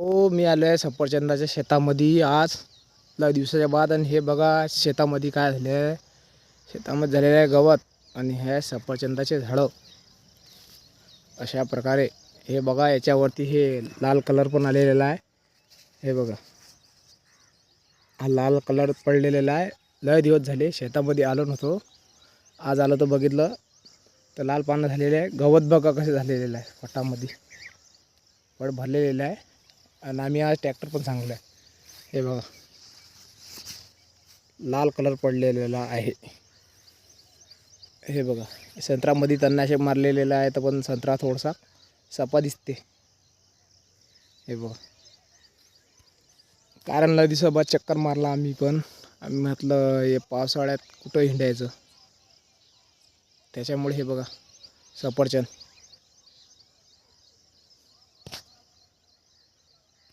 हो मी आलो आहे सफरचंदाच्या शेतामध्ये आज. लय दिवसाच्या बाद आणि हे बघा शेतामध्ये काय झालं आहे शेतामध्ये झालेलं आहे गवत आणि हे सफरचंदाचे झाडं. अशा प्रकारे हे बघा याच्यावरती हे लाल कलर पण आलेला आहे. हे बघा. हा लाल कलर पडलेला आहे. लय दिवस झाले शेतामध्ये आलो नव्हतो. आज आलो तर बघितलं. तर लाल पानं झालेले आहे. गवत बघा कसं झालेलं आहे पटामध्ये फळ भरलेलं आहे. आणि आम्ही आज ट्रॅक्टर पण चांगलं आहे. हे बघा. लाल कलर पडलेला आहे. हे बघा. संत्रामध्ये तणनाशक मारलेलं आहे तर पण संत्रा थोडासा सपा दिसते. हे बघा. कारण लय चक्कर मारला आम्ही पण. आम्ही म्हटलं हे पावसाळ्यात कुठं हिंडायचं? त्याच्यामुळे हे बघा. सफरचंद.